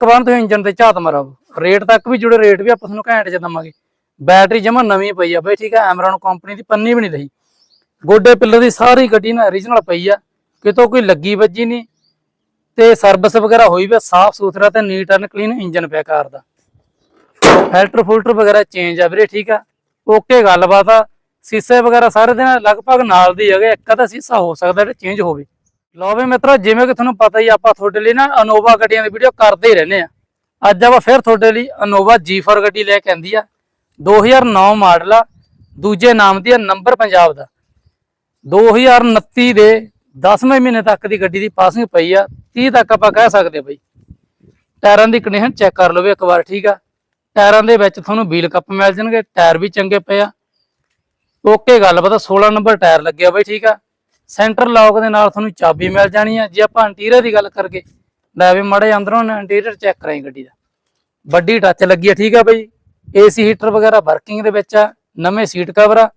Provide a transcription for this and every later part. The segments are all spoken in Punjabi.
ਇੱਕ ਵਾਰ ਤੁਸੀਂ ਇੰਜਨ ਤੇ ਝਾਤ ਮਾਰੋ। ਰੇਟ ਤੱਕ ਵੀ ਜੁੜੇ, ਰੇਟ ਵੀ ਆਪਾਂ ਤੁਹਾਨੂੰ ਘੈਂਟ ਚ ਦਵਾਂਗੇ। ਬੈਟਰੀ ਜਮਾ ਨਵੀਂ ਪਈ ਆ ਬਈ, ਠੀਕ ਆ? ਐਮਰਨ ਕੰਪਨੀ ਦੀ ਪੰਨੀ ਵੀ ਨਹੀਂ ਰਹੀ। ਗੋਡੇ ਪਿੱਲਰ ਦੀ ਸਾਰੀ ਗੱਡੀ ਨਾ origignal ਪਈ ਆ। ਕਿਤੋਂ ਕੋਈ ਲੱਗੀ ਵੱਜੀ ਨਹੀਂ। ਤੇ ਸਰਵਿਸ ਵਗੈਰਾ ਹੋਈ ਵੀ ਸਾਫ਼ ਸੁਥਰਾ ਤੇ ਨੀਟ ਐਂਡ ਕਲੀਨ ਇੰਜਨ ਪਿਆ ਕਾਰ ਦਾ। ਫਿਲਟਰ ਫੁਲਟਰ ਵਗੈਰਾ ਚੇਂਜ ਆ ਵੀਰੇ, ਠੀਕ ਆ? ਓਕੇ ਗੱਲਬਾਤ ਆ। ਸੀਸੇ ਵਗੈਰਾ ਸਾਰੇ ਦੇ ਲਗਭਗ ਨਾਲ ਦੀ ਹੈਗੇ ਇੱਕ ਤਾਂ ਸੀਸਾ ਹੋ ਸਕਦਾ ਜਿਹੜਾ ਚੇਂਜ ਹੋਵੇ। ਲਓ ਵੀ ਮਿੱਤਰੋ, ਜਿਵੇਂ ਕਿ ਤੁਹਾਨੂੰ ਪਤਾ ਹੀ ਆਪਾਂ ਤੁਹਾਡੇ ਲਈ ਨਾ ਅਨੋਵਾ ਗੱਡੀਆਂ ਦੀ ਵੀਡੀਓ ਕਰਦੇ ਹੀ ਰਹਿੰਦੇ ਆ। ਅੱਜ ਆਪਾਂ ਫਿਰ ਤੁਹਾਡੇ ਲਈ ਅਨੋਵਾ G4 ਗੱਡੀ ਲੈ ਕੇ ਆਂਦੀ ਆ। 2009 ਮਾਡਲ ਆ, ਦੂਜੇ ਨਾਮ ਦੀ ਆ, ਨੰਬਰ ਪੰਜਾਬ ਦਾ। 2029 ਦੇ 10ਵੇਂ ਮਹੀਨੇ ਤੱਕ ਦੀ ਗੱਡੀ ਦੀ ਪਾਸਿੰਗ ਪਈ ਆ 30 ਤੱਕ ਆਪਾਂ ਕਹਿ ਸਕਦੇ ਬਈ। ਟਾਇਰਾਂ ਦੀ ਕੰਡੀਸ਼ਨ ਚੈੱਕ ਕਰ ਲਓ ਇੱਕ ਵਾਰ, ਠੀਕ ਆ? ਟਾਇਰਾਂ ਦੇ ਵਿੱਚ ਤੁਹਾਨੂੰ ਵੀਲ ਕੱਪ ਮਿਲ ਜਾਣਗੇ, ਟਾਇਰ ਵੀ ਚੰਗੇ ਪਏ ਆ। ਓਕੇ, ਗੱਲ ਪਤਾ 16 ਨੰਬਰ ਟਾਇਰ ਲੱਗਿਆ ਬਈ, ਠੀਕ ਆ? ਸੈਂਟਰ ਲੌਕ ਦੇ ਨਾਲ ਤੁਹਾਨੂੰ ਚਾਬੀ ਮਿਲ ਜਾਣੀ ਆ। ਜੇ ਆਪਾਂ ਇੰਟੀਰੀਅਰ ਦੀ ਗੱਲ ਕਰਕੇ ਲੈ ਵੀ ਮੜੇ ਅੰਦਰੋਂ ਇੰਟੀਰੀਅਰ ਚੈੱਕ ਕਰਾਈ ਗੱਡੀ ਦਾ। ਵੱਡੀ ਟੱਚ ਲੱਗੀ ਆ, ਠੀਕ ਆ ਬਈ। ਏਸੀ ਹੀਟਰ ਵਗੈਰਾ ਵਰਕਿੰਗ ਦੇ ਵਿੱਚ ਆ, ਨਵੇਂ ਸੀਟ ਕਵਰ ਆ,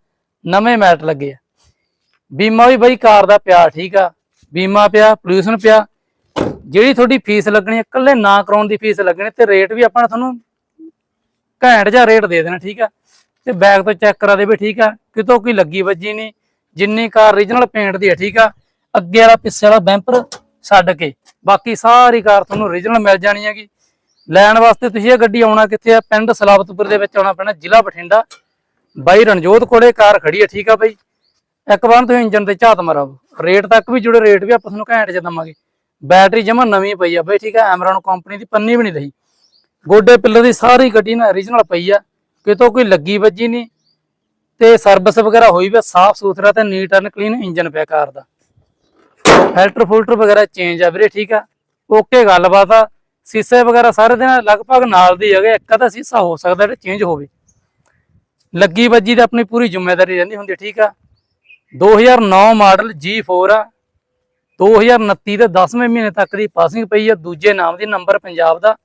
ਨਵੇਂ ਮੈਟ ਲੱਗੇ ਆ। ਬੀਮਾ ਵੀ ਬਈ ਕਾਰ ਦਾ ਪਿਆ, ਠੀਕ ਆ। ਬੀਮਾ ਪਿਆ ਪੋਲੂਸ਼ਨ ਪਿਆ। ਜਿਹੜੀ ਤੁਹਾਡੀ ਫੀਸ ਲੱਗਣੀ ਹੈ ਇਕੱਲੇ ਨਾ ਕਰਾਉਣ ਦੀ ਫੀਸ ਲੱਗਣੀ, ਤੇ ਰੇਟ ਵੀ ਆਪਾਂ ਤੁਹਾਨੂੰ ਘੈਂਟ ਜਿਹਾ ਰੇਟ ਦੇ ਦੇਣਾ, ਠੀਕ ਆ। ਤੇ ਬੈਗ ਤੋਂ ਚੈੱਕ ਕਰਾ ਦੇ ਵੀ, ਠੀਕ ਆ। ਕਿਤੋਂ ਕੋਈ ਲੱਗੀ ਵੱਜੀ ਨਹੀਂ ਜਿੰਨੀ ਕਾਰ origignal ਪੇਂਟ ਦੀ ਹੈ ਠੀਕ ਆ? ਅੱਗੇ ਵਾਲਾ, ਪਿੱਛੇ ਵਾਲਾ ਬੈਂਪਰ ਛੱਡ ਕੇ। ਬਾਕੀ ਸਾਰੀ ਕਾਰ ਤੁਹਾਨੂੰ origignal ਮਿਲ ਜਾਣੀ ਹੈਗੀ। ਲੈਣ ਵਾਸਤੇ ਤੁਸੀਂ ਇਹ ਗੱਡੀ ਆਉਣਾ ਕਿੱਥੇ ਆ? ਪਿੰਡ ਸਲਾਬਤਪੁਰ ਦੇ ਵਿੱਚ ਆਉਣਾ ਪੈਣਾ, ਜ਼ਿਲ੍ਹਾ ਬਠਿੰਡਾ। ਬਾਈ ਰਣਜੋਤ ਕੋਲੇ ਕਾਰ ਖੜੀ ਹੈ ਠੀਕ ਆ ਬਾਈ? ਇੱਕ ਵਾਰ ਤੁਸੀਂ ਇੰਜਨ ਤੇ ਝਾਤ ਮਾਰੋ। ਰੇਟ ਤੱਕ ਵੀ ਜੁੜੇ, ਰੇਟ ਵੀ ਆਪਾਂ ਤੁਹਾਨੂੰ ਘੈਂਟ ਚ ਦਵਾਂਗੇ। ਬੈਟਰੀ ਜਮਾ ਨਵੀਂ ਪਈ ਆ ਬਾਈ, ਠੀਕ ਆ? ਐਮਰਨ ਕੰਪਨੀ ਦੀ ਪੰਨੀ ਵੀ ਨਹੀਂ ਰਹੀ। ਗੋਡੇ ਪਿੱਲਰ ਦੀ ਸਾਰੀ ਗੱਡੀ ਨਾ origignal ਪਈ ਆ। ਕਿਤੋਂ ਕੋਈ ਲੱਗੀ ਵੱਜੀ ਨਹੀਂ। ਤੇ ਸਰਵਿਸ ਵਗੈਰਾ ਹੋਈ ਵੀ ਸਾਫ਼ ਸੁਥਰਾ ਤੇ ਨੀਟ ਐਂਡ ਕਲੀਨ ਇੰਜਨ ਪਿਆ ਕਾਰ ਦਾ। ਫਿਲਟਰ ਫੁਲਟਰ ਵਗੈਰਾ ਚੇਂਜ ਆ ਵੀਰੇ ਠੀਕ ਆ? ਓਕੇ ਗੱਲਬਾਤ ਆ। ਸੀਸੇ ਵਗੈਰਾ ਸਾਰੇ ਦੇ ਲਗਭਗ ਨਾਲ ਦੀ ਹੈਗੇ ਇੱਕ ਤਾਂ ਸੀਸਾ ਹੋ ਸਕਦਾ ਜਿਹੜਾ ਚੇਂਜ ਹੋਵੇ। ਲੱਗੀ ਵੱਜੀ ਤੇ ਆਪਣੀ ਪੂਰੀ ਜ਼ਿੰਮੇਵਾਰੀ ਰਹਿੰਦੀ ਹੁੰਦੀ ਆ, ਠੀਕ ਆ 2009 ਮਾਡਲ G4 ਆ। 2029 ਦੇ 10ਵੇਂ ਮਹੀਨੇ ਤੱਕ ਦੀ ਪਾਸਿੰਗ ਪਈ ਆ ਦੂਜੇ ਨਾਮ ਦੀ ਨੰਬਰ ਪੰਜਾਬ ਦਾ।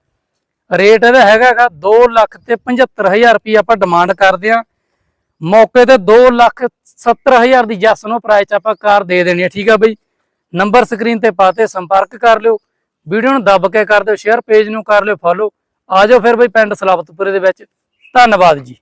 ਰੇਟ ਇਹਦਾ ਹੈਗਾਗਾ 2 ਲੱਖ ਤੇ 75000 ਰੁਪਏ ਆਪਾਂ ਡਿਮਾਂਡ ਕਰਦੇ ਆ। ਮੌਕੇ ਤੇ 2 ਲੱਖ 70000 ਦੀ ਜੱਸ ਨੂੰ ਪ੍ਰਾਈਸ ਆਪਾਂ ਕਾਰ ਦੇ ਦੇਣੀ ਆ, ਠੀਕ ਆ ਬਈ? ਨੰਬਰ ਸਕਰੀਨ ਤੇ ਪਾਤੇ ਸੰਪਰਕ ਕਰ ਲਿਓ। ਵੀਡੀਓ ਨੂੰ ਦੱਬ ਕੇ ਕਰ ਦਿਓ ਸ਼ੇਅਰ ਪੇਜ ਨੂੰ ਕਰ ਲਿਓ ਫੋਲੋ ਆਜੋ ਫਿਰ ਬਈ ਪਿੰਡ ਸਲਾਬਤਪੁਰੇ ਦੇ ਵਿੱਚ। ਧੰਨਵਾਦ ਜੀ।